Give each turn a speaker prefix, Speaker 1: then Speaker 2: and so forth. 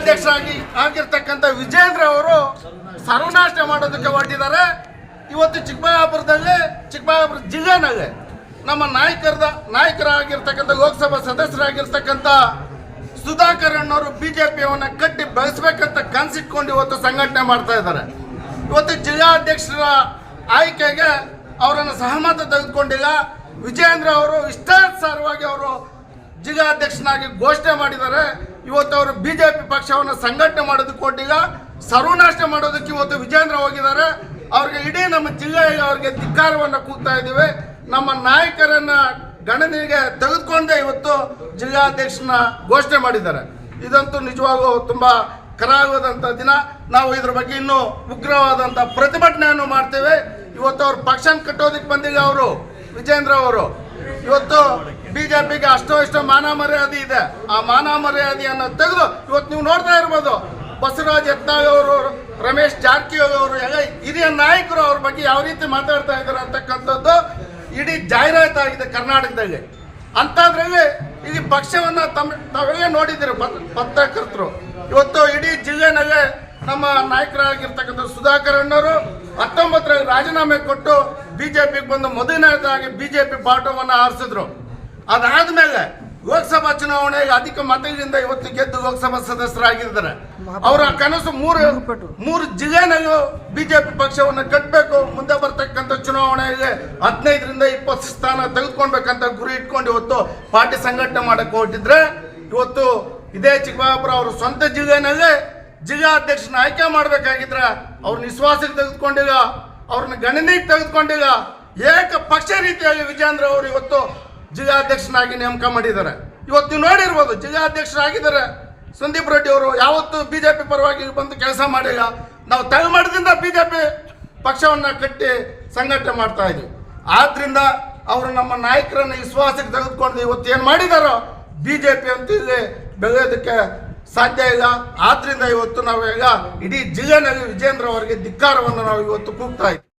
Speaker 1: ಅಧ್ಯಕ್ಷರಾಗಿ ಆಗಿರ್ತಕ್ಕಂಥ ವಿಜೇಂದ್ರ ಅವರು ಸರ್ವನಾಶ ಮಾಡೋದಕ್ಕೆ ಹೊರಟಿದ್ದಾರೆ. ಇವತ್ತು ಚಿಕ್ಕಬಳ್ಳಾಪುರದಲ್ಲಿ, ಚಿಕ್ಕಬಳ್ಳಾಪುರ ಜಿಲ್ಲೆನಲ್ಲಿ ನಮ್ಮ ನಾಯಕರದ, ನಾಯಕರಾಗಿರ್ತಕ್ಕಂಥ ಲೋಕಸಭಾ ಸದಸ್ಯರಾಗಿರ್ತಕ್ಕಂಥ ಸುಧಾಕರ್ ಅಣ್ಣವರು ಬಿಜೆಪಿಯವನ್ನ ಕಟ್ಟಿ ಬೆಳೆಸ್ಬೇಕಂತ ಕನ್ಸಿಟ್ಕೊಂಡು ಇವತ್ತು ಸಂಘಟನೆ ಮಾಡ್ತಾ ಇದ್ದಾರೆ. ಇವತ್ತು ಜಿಲ್ಲಾಧ್ಯಕ್ಷರ ಆಯ್ಕೆಗೆ ಅವರನ್ನು ಸಹಮತ ತೆಗೆದುಕೊಂಡಿಲ್ಲ. ವಿಜಯೇಂದ್ರ ಅವರು ಇಷ್ಟಾನುಸಾರವಾಗಿ ಅವರು ಜಿಲ್ಲಾಧ್ಯಕ್ಷನಾಗಿ ಘೋಷಣೆ ಮಾಡಿದ್ದಾರೆ. ಇವತ್ತು ಅವರು ಬಿಜೆಪಿ ಪಕ್ಷವನ್ನು ಸಂಘಟನೆ ಮಾಡೋದು ಕೊಟ್ಟಿಲ್ಲ ಸರ್ವನಾಶ ಮಾಡೋದಕ್ಕೆ ಇವತ್ತು ವಿಜೇಂದ್ರ ಹೋಗಿದ್ದಾರೆ. ಅವ್ರಿಗೆ ಇಡೀ ನಮ್ಮ ಜಿಲ್ಲೆಯಲ್ಲಿ ಅವ್ರಿಗೆ ಧಿಕ್ಕಾರವನ್ನು ಕೂಗ್ತಾ ಇದ್ದೀವಿ. ನಮ್ಮ ನಾಯಕರನ್ನ ಗಣನೆಗೆ ತೆಗೆದುಕೊಂಡೇ ಇವತ್ತು ಜಿಲ್ಲಾಧ್ಯಕ್ಷನ ಘೋಷಣೆ ಮಾಡಿದ್ದಾರೆ. ಇದಂತೂ ನಿಜವಾಗೂ ತುಂಬಾ ಕರಾಗವಾದಂಥ ದಿನ. ನಾವು ಇದ್ರ ಬಗ್ಗೆ ಇನ್ನೂ ಉಗ್ರವಾದಂಥ ಪ್ರತಿಭಟನೆಯನ್ನು ಮಾಡ್ತೇವೆ. ಇವತ್ತು ಅವ್ರ ಪಕ್ಷನ ಕಟ್ಟೋದಕ್ಕೆ ಬಂದಿಲ್ಲ ಅವರು ವಿಜೇಂದ್ರ ಅವರು. ಇವತ್ತು ಬಿಜೆಪಿಗೆ ಅಷ್ಟೋ ಇಷ್ಟೋ ಮಾನ ಮರ್ಯಾದೆ ಇದೆ. ಆ ಮಾನ ಮರ್ಯಾದೆಯನ್ನು ತೆಗೆದು ಇವತ್ತು ನೀವು ನೋಡ್ತಾ ಇರ್ಬೋದು. ಬಸವರಾಜ್ ಯತ್ನಾಳ್ ಅವರು, ರಮೇಶ್ ಜಾರಕಿಹೊಳಿ ಅವರು, ಎಲ್ಲ ಹಿರಿಯ ನಾಯಕರು ಅವ್ರ ಬಗ್ಗೆ ಯಾವ ರೀತಿ ಮಾತಾಡ್ತಾ ಇದ್ದಾರೆ ಅಂತಕ್ಕಂಥದ್ದು ಇಡೀ ಜಾಹೀರಾತಾಗಿದೆ ಕರ್ನಾಟಕದಲ್ಲಿ. ಅಂಥದ್ರಲ್ಲಿ ಇಡೀ ಪಕ್ಷವನ್ನ ತಮ್ಮ ತಾವೆಲ್ಲ ನೋಡಿದ್ದೀರಿ ಪತ್- ಪತ್ರಕರ್ತರು. ಇವತ್ತು ಇಡೀ ಜಿಲ್ಲೆನಲ್ಲೇ ನಮ್ಮ ನಾಯಕರಾಗಿರ್ತಕ್ಕಂಥ ಸುಧಾಕರ್ ಅಣ್ಣವರು ಹತ್ತೊಂಬತ್ತರಲ್ಲಿ ರಾಜೀನಾಮೆ ಕೊಟ್ಟು ಬಿಜೆಪಿಗೆ ಬಂದು ಮೊದಲನೇದಾಗಿ ಬಿಜೆಪಿ ಬಾಟವನ್ನು ಆರಿಸಿದ್ರು ಅದಾದ್ಮೇಲೆ ಲೋಕಸಭಾ ಚುನಾವಣೆಗೆ ಅಧಿಕ ಮತಗಳಿಂದ ಇವತ್ತು ಗೆದ್ದು ಲೋಕಸಭಾ ಸದಸ್ಯರಾಗಿದ್ದಾರೆ. ಅವರ ಕನಸು ಮೂರು ಮೂರು ಜಿಲ್ಲೆನಲ್ಲೂ ಬಿಜೆಪಿ ಪಕ್ಷವನ್ನು ಕಟ್ಟಬೇಕು. ಮುಂದೆ ಬರ್ತಕ್ಕಂಥ ಚುನಾವಣೆಗೆ ಹದಿನೈದರಿಂದ ಇಪ್ಪತ್ತು ಸ್ಥಾನ ತೆಗೆದುಕೊಳ್ಬೇಕಂತ ಗುರಿ ಇಟ್ಕೊಂಡು ಇವತ್ತು ಪಾರ್ಟಿ ಸಂಘಟನೆ ಮಾಡಕ್ಕೆ ಹೊರಟಿದ್ರೆ ಇವತ್ತು ಇದೇ ಚಿಕ್ಕಬಳ್ಳಾಪುರ ಅವರು ಸ್ವಂತ ಜಿಲ್ಲೆನಲ್ಲೇ ಜಿಲ್ಲಾಧ್ಯಕ್ಷನ ಆಯ್ಕೆ ಮಾಡಬೇಕಾಗಿದ್ರೆ ಅವ್ರ ನಿಶ್ವಾಸಕ್ಕೆ ತೆಗೆದುಕೊಂಡಿಲ್ಲ ಅವ್ರನ್ನ ಗಣನೆಗೆ ತೆಗೆದುಕೊಂಡಿಲ್ಲ. ಏಕ ಪಕ್ಷ ರೀತಿಯಾಗಿ ವಿಜೇಂದ್ರ ಅವರು ಇವತ್ತು ಜಿಲ್ಲಾಧ್ಯಕ್ಷನಾಗಿ ನೇಮಕ ಮಾಡಿದ್ದಾರೆ. ಇವತ್ತು ನೀವು ನೋಡಿರ್ಬೋದು ಜಿಲ್ಲಾಧ್ಯಕ್ಷರಾಗಿದ್ದಾರೆ. ಸಂದೀಪ್ ರೆಡ್ಡಿ ಅವರು ಯಾವತ್ತು ಬಿಜೆಪಿ ಪರವಾಗಿ ಬಂದು ಕೆಲಸ ಮಾಡಿಲ್ಲ. ನಾವು ತಲೆಮಾಡದಿಂದ ಬಿಜೆಪಿ ಪಕ್ಷವನ್ನ ಕಟ್ಟಿ ಸಂಘಟನೆ ಮಾಡ್ತಾ ಇದ್ವಿ. ಆದ್ರಿಂದ ಅವರು ನಮ್ಮ ನಾಯಕರನ್ನ ವಿಶ್ವಾಸಕ್ಕೆ ತೆಗೆದುಕೊಂಡು ಇವತ್ತು ಏನು ಮಾಡಿದಾರೋ ಬಿಜೆಪಿ ಅಂತ ಇಲ್ಲಿ ಬೆಳೆಯೋದಕ್ಕೆ ಸಾಧ್ಯ ಇಲ್ಲ. ಆದ್ರಿಂದ ಇವತ್ತು ನಾವು ಈಗ ಇಡೀ ಜಿಲ್ಲೆನಲ್ಲಿ ವಿಜೇಂದ್ರ ಅವರಿಗೆ ಧಿಕ್ಕಾರವನ್ನು ನಾವು ಇವತ್ತು ಕೂಗ್ತಾ ಇದ್ದೀವಿ